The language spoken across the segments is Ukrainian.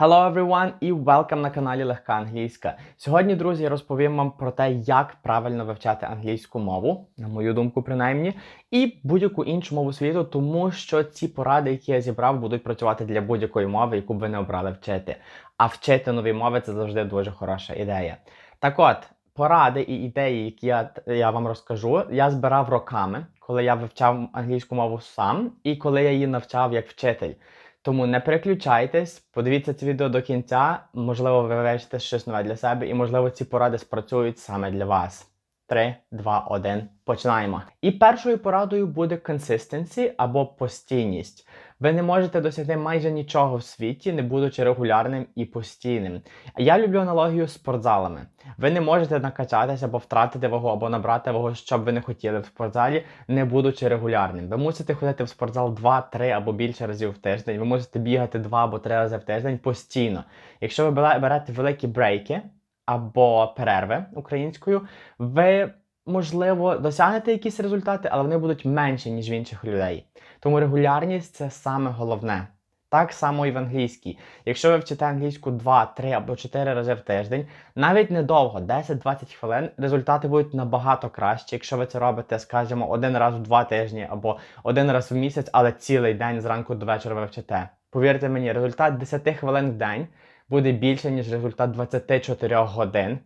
Hello everyone і welcome на каналі Легка Англійська. Сьогодні, друзі, я розповім вам про те, як правильно вивчати англійську мову, на мою думку, принаймні, і будь-яку іншу мову світу, тому що ці поради, які я зібрав, будуть працювати для будь-якої мови, яку б ви не обрали вчити. А вчити нові мови це завжди дуже хороша ідея. Так от, поради і ідеї, які я, я вам розкажу, я збирав роками, коли я вивчав англійську мову сам, і коли я її навчав як вчитель. Тому не переключайтесь, подивіться це відео до кінця. Можливо, ви вивчите щось нове для себе, і можливо ці поради спрацюють саме для вас. 3, 2, 1. Починаємо. І першою порадою буде consistency або постійність. Ви не можете досягти майже нічого в світі, не будучи регулярним і постійним. Я люблю аналогію з спортзалами. Ви не можете накачатися або втратити вагу, або набрати вагу, що б ви не хотіли в спортзалі, не будучи регулярним. Ви мусите ходити в спортзал 2, 3 або більше разів в тиждень. Ви мусите бігати 2 або 3 рази в тиждень постійно. Якщо ви берете великі брейки або перерви українською, ви можливо досягнете якісь результати, але вони будуть менші, ніж в інших людей. Тому регулярність це саме головне. Так само і в англійській. Якщо ви вчите англійську 2, 3 або 4 рази в тиждень, навіть недовго, 10-20 хвилин, результати будуть набагато кращі, якщо ви це робите, скажімо, один раз в два тижні або один раз в місяць, але цілий день зранку до вечора ви вчите. Повірте мені, результат 10 хвилин в день буде більше, ніж результат 24 годин,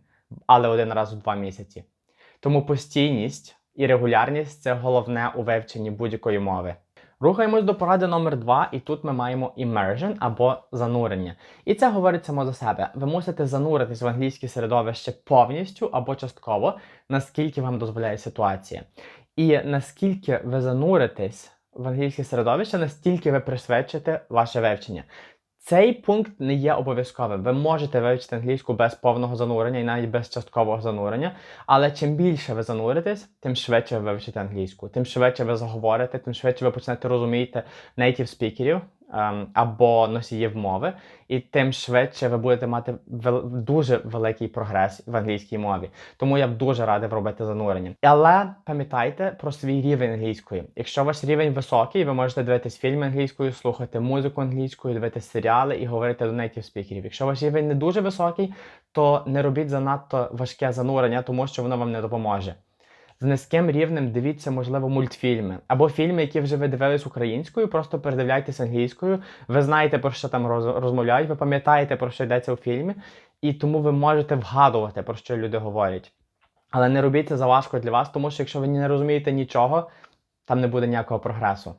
але один раз у два місяці. Тому постійність і регулярність це головне у вивченні будь-якої мови. Рухаємось до поради номер 2, і тут ми маємо immersion або занурення. І це говорить само за себе. Ви мусите зануритись в англійське середовище повністю або частково, наскільки вам дозволяє ситуація. І наскільки ви зануритесь в англійське середовище, настільки ви пришвидшите ваше вивчення. Цей пункт не є обов'язковим. Ви можете вивчити англійську без повного занурення і навіть без часткового занурення. Але чим більше ви зануритесь, тим швидше ви вивчите англійську, тим швидше ви заговорите, тим швидше ви почнете розуміти native спікерів або носіїв мови, і тим швидше ви будете мати дуже великий прогрес в англійській мові. Тому я б дуже радив робити занурення. Але пам'ятайте про свій рівень англійської. Якщо ваш рівень високий, ви можете дивитись фільми англійською, слухати музику англійською, дивитись серіали і говорити до native спікерів. Якщо ваш рівень не дуже високий, то не робіть занадто важке занурення, тому що воно вам не допоможе. З низьким рівнем дивіться, можливо, мультфільми або фільми, які вже ви дивились українською, просто передивляйтесь англійською. Ви знаєте, про що там роз- розмовляють, ви пам'ятаєте, про що йдеться у фільмі, і тому ви можете вгадувати, про що люди говорять. Але не робіть це заважко для вас, тому що якщо ви не розумієте нічого, там не буде ніякого прогресу.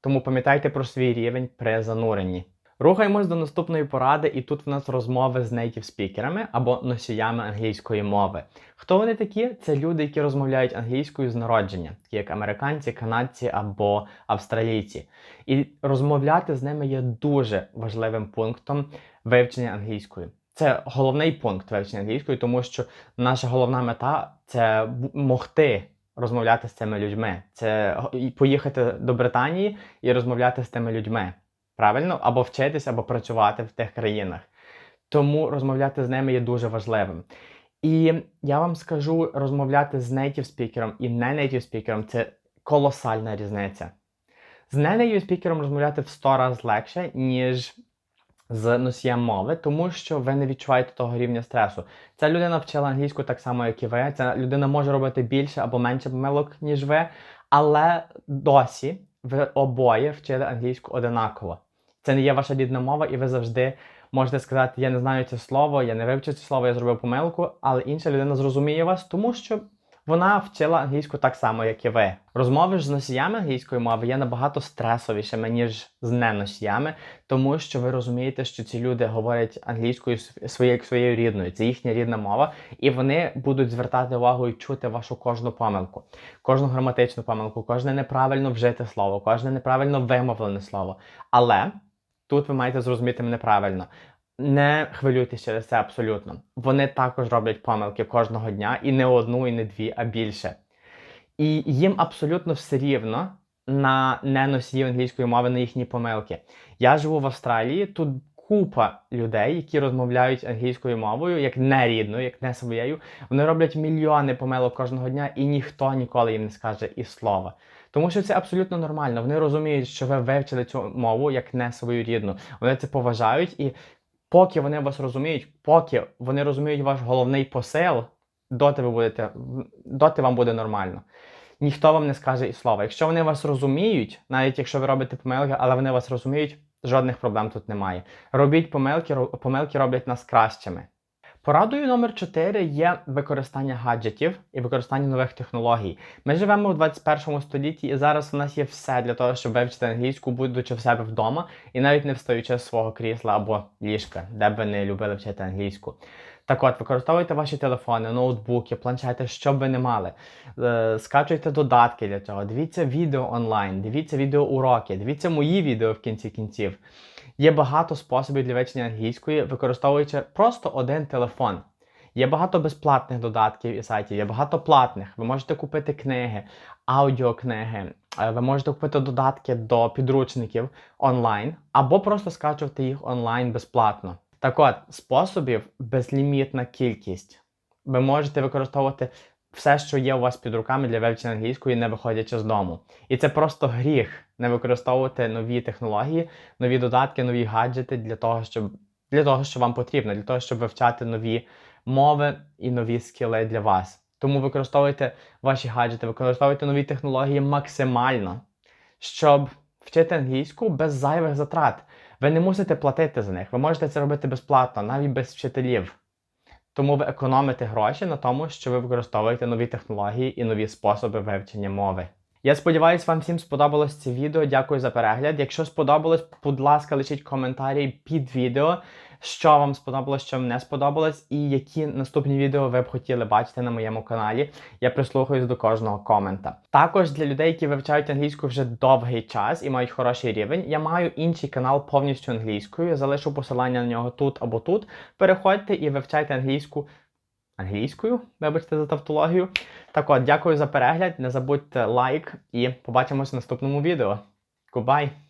Тому пам'ятайте про свій рівень при зануренні. Рухаємось до наступної поради, і тут в нас розмови з нейтів спікерами або носіями англійської мови. Хто вони такі? Це люди, які розмовляють англійською з народження, такі як американці, канадці або австралійці. І розмовляти з ними є дуже важливим пунктом вивчення англійської. Це головний пункт вивчення англійської, тому що наша головна мета це могти розмовляти з цими людьми. Це поїхати до Британії і розмовляти з тими людьми. Правильно? Або вчитись, або працювати в тих країнах. Тому розмовляти з ними є дуже важливим. І я вам скажу, розмовляти з native спікером і не native спікером це колосальна різниця. З не native спікером розмовляти в 100 разів легше, ніж з носієм мови, тому що ви не відчуваєте того рівня стресу. Ця людина вчила англійську так само, як і ви. Ця людина може робити більше або менше помилок, ніж ви, але досі ви обоє вчили англійську одинаково. Це не є ваша рідна мова, і ви завжди можете сказати: Я не знаю це слово, я не вивчив це слово, я зробив помилку, але інша людина зрозуміє вас, тому що вона вчила англійську так само, як і ви. Розмови ж з носіями англійської мови є набагато стресовішими, ніж з неносіями, тому що ви розумієте, що ці люди говорять англійською св- своєю своєю рідною, це їхня рідна мова, і вони будуть звертати увагу і чути вашу кожну помилку, кожну граматичну помилку, кожне неправильно вжите слово, кожне неправильно вимовлене слово. Але тут ви маєте зрозуміти мене правильно. Не хвилюйтесь через це абсолютно. Вони також роблять помилки кожного дня, і не одну, і не дві, а більше. І їм абсолютно все рівно на неносіїв англійської мови на їхні помилки. Я живу в Австралії, тут купа людей, які розмовляють англійською мовою, як не рідною, як не своєю. Вони роблять мільйони помилок кожного дня, і ніхто ніколи їм не скаже і слова. Тому що це абсолютно нормально. Вони розуміють, що ви вивчили цю мову як не свою рідну. Вони це поважають і Поки вони вас розуміють, поки вони розуміють ваш головний посил, доти ви будете, доти вам буде нормально. Ніхто вам не скаже і слова. Якщо вони вас розуміють, навіть якщо ви робите помилки, але вони вас розуміють, жодних проблем тут немає. Робіть помилки, помилки роблять нас кращими. Порадою номер 4 є використання гаджетів і використання нових технологій. Ми живемо в 21 столітті, і зараз у нас є все для того, щоб вивчити англійську, будучи в себе вдома, і навіть не встаючи з свого крісла або ліжка, де б ви не любили вчити англійську. Так от, використовуйте ваші телефони, ноутбуки, планшети, що б ви не мали. Е, Скачуйте додатки для цього, дивіться відео онлайн, дивіться відеоуроки, дивіться мої відео в кінці кінців. Є багато способів для вивчення англійської, використовуючи просто один телефон. Є багато безплатних додатків і сайтів, є багато платних. Ви можете купити книги, аудіокниги, е, ви можете купити додатки до підручників онлайн, або просто скачувати їх онлайн безплатно. Так от, способів безлімітна кількість. Ви можете використовувати все, що є у вас під руками для вивчення англійської, не виходячи з дому. І це просто гріх не використовувати нові технології, нові додатки, нові гаджети для того, щоб для того, що вам потрібно, для того, щоб вивчати нові мови і нові скіли для вас. Тому використовуйте ваші гаджети, використовуйте нові технології максимально, щоб вчити англійську без зайвих затрат. Ви не мусите платити за них. Ви можете це робити безплатно, навіть без вчителів. Тому ви економите гроші на тому, що ви використовуєте нові технології і нові способи вивчення мови. Я сподіваюся, вам всім сподобалось це відео. Дякую за перегляд. Якщо сподобалось, будь ласка, лишіть коментарі під відео, що вам сподобалось, що вам не сподобалось, і які наступні відео ви б хотіли бачити на моєму каналі. Я прислухаюсь до кожного комента. Також для людей, які вивчають англійську вже довгий час і мають хороший рівень, я маю інший канал повністю англійською. Я залишу посилання на нього тут або тут. Переходьте і вивчайте англійську. Англійською, вибачте за тавтологію. Так от, дякую за перегляд. Не забудьте лайк і побачимось в наступному відео. Goodbye!